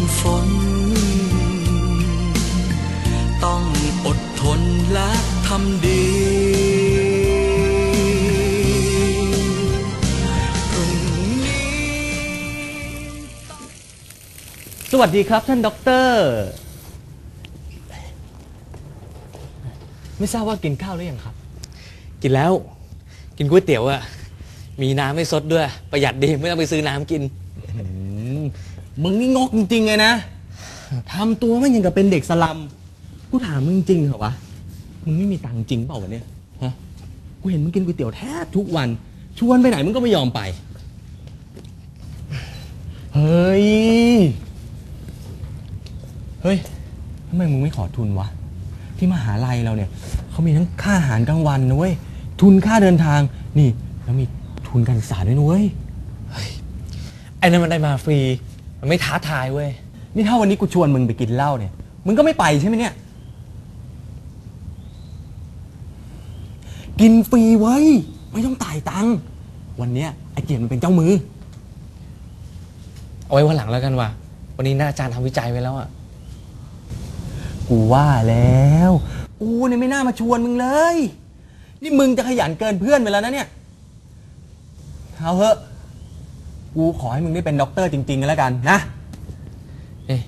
มฝน ต้องอดทนและทำดีพรุ่งนี้สวัสดีครับท่านด็อกเตอร์ไม่ทราบว่ากินข้าวหรือยังครับ กินแล้ว กินก๋วยเตี๋ยวอะมีน้ำไม่ซดด้วย ประหยัดดีไม่ต้องไปซื้อน้ำกิน มึงนี่งกจริงๆเลยนะทำตัวไม่ยังกับเป็นเด็กสลัม กูถามมึงจริงเหรอวะ มึงไม่มีตังค์จริงเปล่าวะเนี่ย ฮะ กูเห็นมึงกินก๋วยเตี๋ยวแทบทุกวัน ชวนไปไหนมึงก็ไม่ยอมไป เฮ้ย เฮ้ยทำไมมึงไม่ขอทุนวะ ที่มหาลัยเราเนี่ย เขามีทั้งค่าอาหารกลางวันนะเว้ย ทุนค่าเดินทาง นี่ แล้วมีทุนการศึกษาด้วยนะเว้ย ไอ้นั่นมันได้มาฟรี มันไม่ท้าทายเว้ย นี่ถ้าวันนี้กูชวนมึงไปกินเหล้าเนี่ย มึงก็ไม่ไปใช่ไหมเนี่ย กินฟรีไว้ย ไม่ต้องจ่ายตังค์ วันเนี้ยไอเกียรติมันเป็นเจ้ามือ เอาไว้วันหลังแล้วกันว่ะ วันนี้น่าอาจารย์ทำวิจัยไว้แล้วอะกูว่าแล้ว กูเนี่ยไม่น่ามาชวนมึงเลย นี่มึงจะขยันเกินเพื่อนไปแล้วนะเนี่ย เอาเถอะ กูขอให้มึงได้เป็นด็อกเตอร์จริงๆกันแล้วกันนะ เอ๊ะ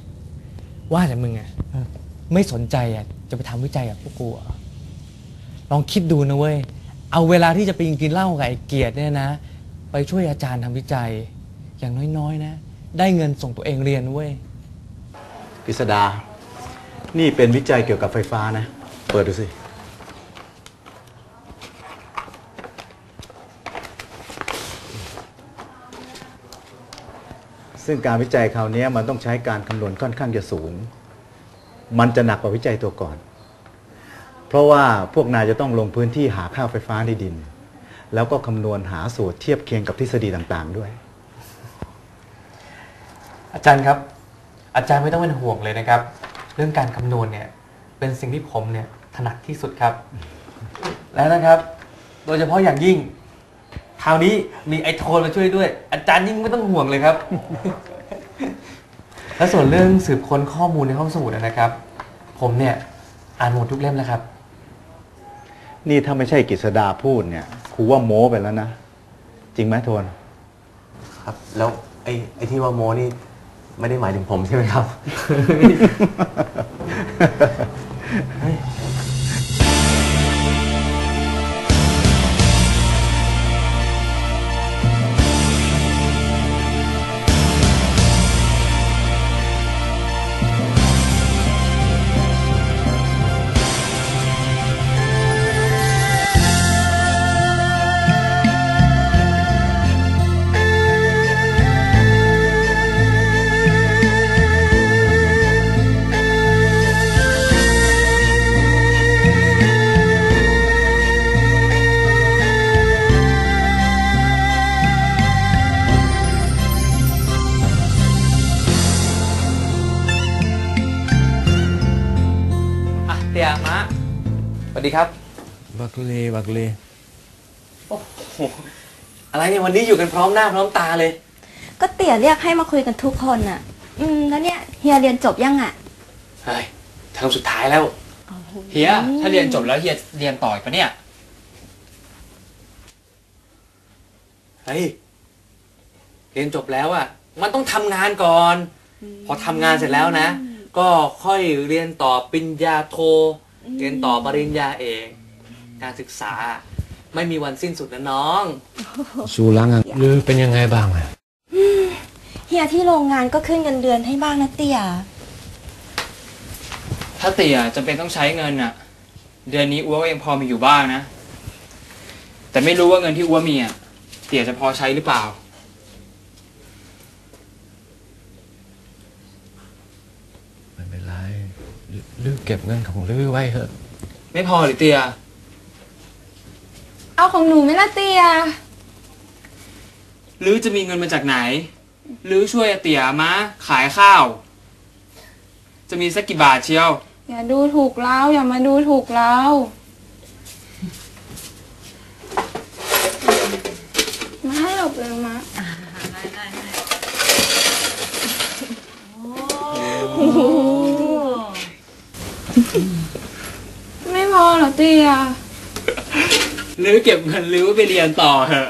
ว่าแต่มึงอะเออ ไม่สนใจอะจะไปทำวิจัยกับพวกกูเหรอลองคิดดูนะเว้ย เอาเวลาที่จะไปกินเหล้ากับไอ้เกียรติเนี่ยนะ ไปช่วยอาจารย์ทำวิจัย อย่างน้อยๆนะ ได้เงินส่งตัวเองเรียนเว้ย กฤษดา นี่เป็นวิจัยเกี่ยวกับไฟฟ้านะ เปิดดูสิ ซึ่งการวิจัยคราวนี้มันต้องใช้การคำนวณค่อนข้างจะสูง มันจะหนักกว่าวิจัยตัวก่อน เพราะว่าพวกนายจะต้องลงพื้นที่หาค่าไฟฟ้าในดิน แล้วก็คำนวณหาสูตรเทียบเคียงกับทฤษฎีต่างๆด้วย อาจารย์ครับ อาจารย์ไม่ต้องเป็นห่วงเลยนะครับ เรื่องการคำนวณเนี่ยเป็นสิ่งที่ผมเนี่ยถนัดที่สุดครับ แล้วนะครับ โดยเฉพาะอย่างยิ่ง คราวนี้มีไอโทนมาช่วยด้วย อาจารย์ยิ่งไม่ต้องห่วงเลยครับ และส่วนเรื่องสืบค้นข้อมูลในห้องสมุดนะครับ ผมเนี่ยอ่านหมดทุกเล่มแล้วครับ นี่ถ้าไม่ใช่กฤษดาพูดเนี่ยครูว่าโม้ไปแล้วนะ จริงไหมโทน ครับ แล้วไอ้ไอ้ที่ว่าโมนี่ไม่ได้หมายถึงผมใช่ไหมครับอะ ดีครับ บักเลบักเล โอ้โหอะไรเนี่ยวันนี้อยู่กันพร้อมหน้าพร้อมตาเลย ก็เตี่ยเรียกให้มาคุยกันทุกคนอะ อืม แล้วเนี่ยเฮียเรียนจบยังอะเฮ้ยเทอมสุดท้ายแล้ว เฮีย ถ้าเรียนจบแล้วเฮียเรียนต่ออีกปะเนี่ย เฮ้ย เรียนจบแล้วอะมันต้องทำงานก่อน พอทำงานเสร็จแล้วนะ ก็ค่อยเรียนต่อปริญญาโท เรียนต่อปริญญาเอกการศึกษาไม่มีวันสิ้นสุดนะน้องชูรังอะหรือเป็นยังไงบ้างอะเฮียที่โรงงานก็ขึ้นเงินเดือนให้บ้างนะเตี่ยถ้าเตี๋ยจำเป็นต้องใช้เงินอะเดือนนี้อัวก็ยังพอมีอยู่บ้างนะ แต่ไม่รู้ว่าเงินที่อัวมีอะเตี๋ยจะพอใช้หรือเปล่า ไม่เป็นไรลือ เก็บเงินของลือไว้เถอะ ไม่พอหรือเตี๋ยเอาของหนูไหมล่ะเตีย หรือจะมีเงินมาจากไหน หรือช่วยอาเตี๋ยมาขายข้าว จะมีสักกี่บาทเชียว อย่าดูถูกเราอย่ามาดูถูกเรา เตียหรือเก็บเงินหรือไปเรียนต่อเหอะ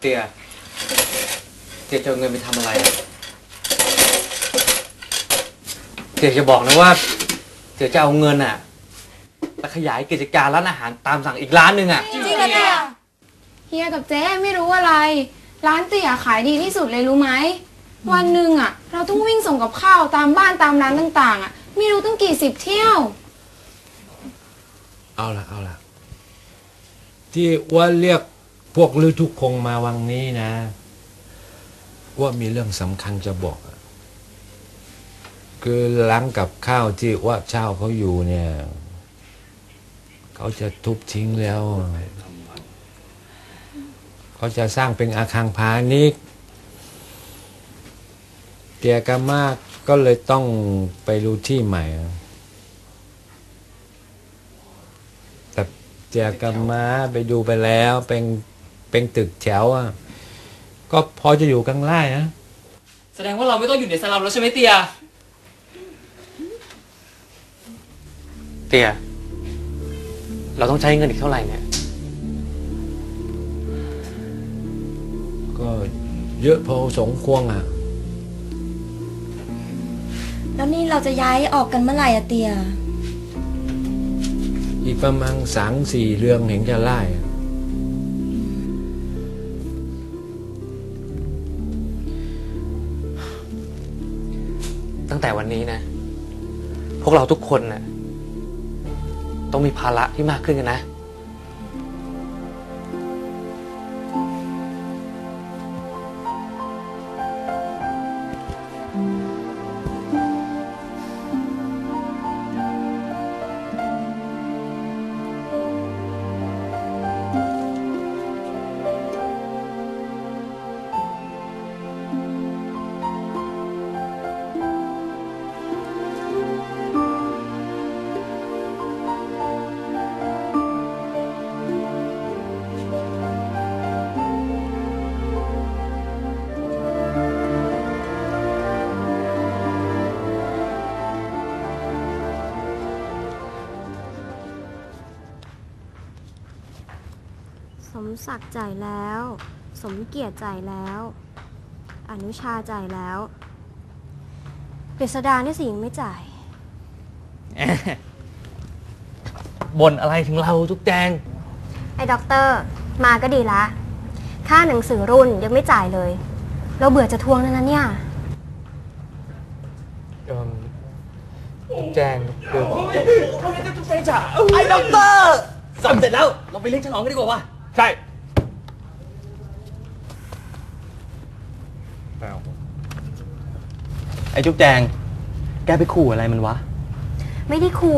เตียเตียจะเอาเงินไปทำอะไรอะเตียจะบอกนะว่าเตียจะเอาเงินอะไปขยายกิจการร้านอาหารตามสั่งอีกร้านหนึ่งอะ จริงเหรอเตียเฮียกับเจ๊ไม่รู้อะไร ร้านเตี๋ยขายดีที่สุดเลยรู้ไหม วันหนึ่งอะ เราต้องวิ่งส่งกับข้าวตามบ้านตามร้านต่าง ๆ อะ ไม่รู้ตั้งกี่สิบเที่ยว เอาละเอาละที่อ้ว่าเรียกพวกลือทุกคงมาวังนี้นะอ้ว่ามีเรื่องสำคัญจะบอกอะคือร้านกับข้าวที่ว่าเช่าเขาอยู่เนี่ย เขาจะทุบทิ้งแล้ว เขาจะสร้างเป็นอาคารพาณิชย์ เตียกามากก็เลยต้องไปดูที่ใหม่อะแต่เจียกับม้าไปดูไปแล้วเป็นเป็นตึกแถวอะก็พอจะอยู่กลางไร่นะแสดงว่าเราไม่ต้องอยู่ในสลัมแล้วใช่ไหมเตีย เตีย เราต้องใช้เงินอีกเท่าไหร่เนี่ย ก็เยอะพอสมควรอะ แล้วนี่เราจะย้ายออกกันเมื่อไหร่อะเตีย อีกประมาณสามสี่เรื่องเห็นจะไล่อะตั้งแต่วันนี้นะ พวกเราทุกคนน่ะต้องมีภาระที่มากขึ้นกันนะ ศักดิ์จ่ายแล้ว สมเกียรติจ่ายแล้ว อนุชาจ่ายแล้วกฤษดาเนี่ยสิยังไม่จ่าย บ่นอะไรถึงเราทุกแจง ไอ้ด็อกเตอร์ มาก็ดีละ ค่าหนังสือรุ่นยังไม่จ่ายเลย เราเบื่อจะทวงแล้วนะเนี่ย แจงคือไอ้ด็อกเตอร์สำเร็จแล้ว เราไปเลี้ยงฉลองกันดีกว่าว่ะ ใช่ไอ้จุ๊บแจง แกไปขู่อะไรมันวะ ไม่ได้คู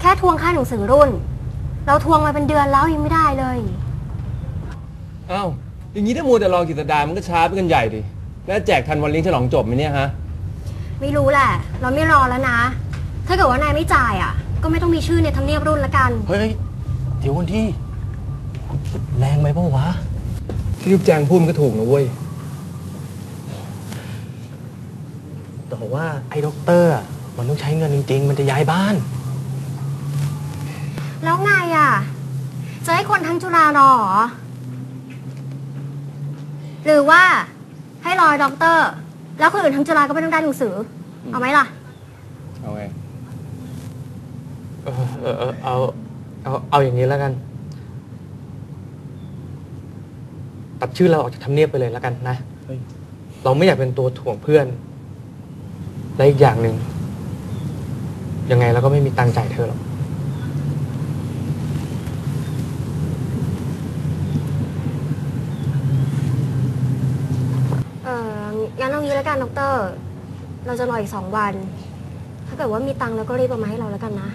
แค่ทวงค่าหนังสือรุ่น เราทวงมาเป็นเดือนแล้วยังไม่ได้เลย อ้าวอย่างนี้ถ้ามัวแต่รอกิจดา มันก็ช้าไปกันใหญ่ดิ แล้วแจกทันวันเลี้ยงฉลองจบไหมเนี่ยฮะ ไม่รู้แหละ เราไม่รอแล้วนะ ถ้าเกิดว่านายไม่จ่ายอะ ก็ไม่ต้องมีชื่อในทำเนียบรุ่นละกัน เฮ้ย เดี๋ยวคนที่ แรงไหมเปล่าวะ ที่ยุบแจงพูดมันก็ถูกนะเว้ย แต่ว่าไอ้ด็อกเตอร์อะมันต้องใช้เงินจริง ๆ มันจะย้ายบ้าน แล้วไงอะ จะให้คนทั้งจุฬารอเหรอ หรือว่าให้รอด็อกเตอร์ แล้วคนอื่นทั้งจุฬาก็ไม่ต้องได้หนังสือ เอาไหมล่ะ เอาไง เออเออเออเอา เอา เอาอย่างนี้แล้วกัน ตัดชื่อเราออกจากทำเนียบไปเลยแล้วกันนะ เฮ้ย เราไม่อยากเป็นตัวถ่วงเพื่อน และอีกอย่างหนึ่งยังไงเราก็ไม่มีตังค์จ่ายเธอหรอก เอองั้นเอางี้แล้วกันด็อกเตอร์เราจะรออีกสองวัน ถ้าเกิดว่ามีตังค์แล้วก็รีบเอามาให้เราแล้วกันนะ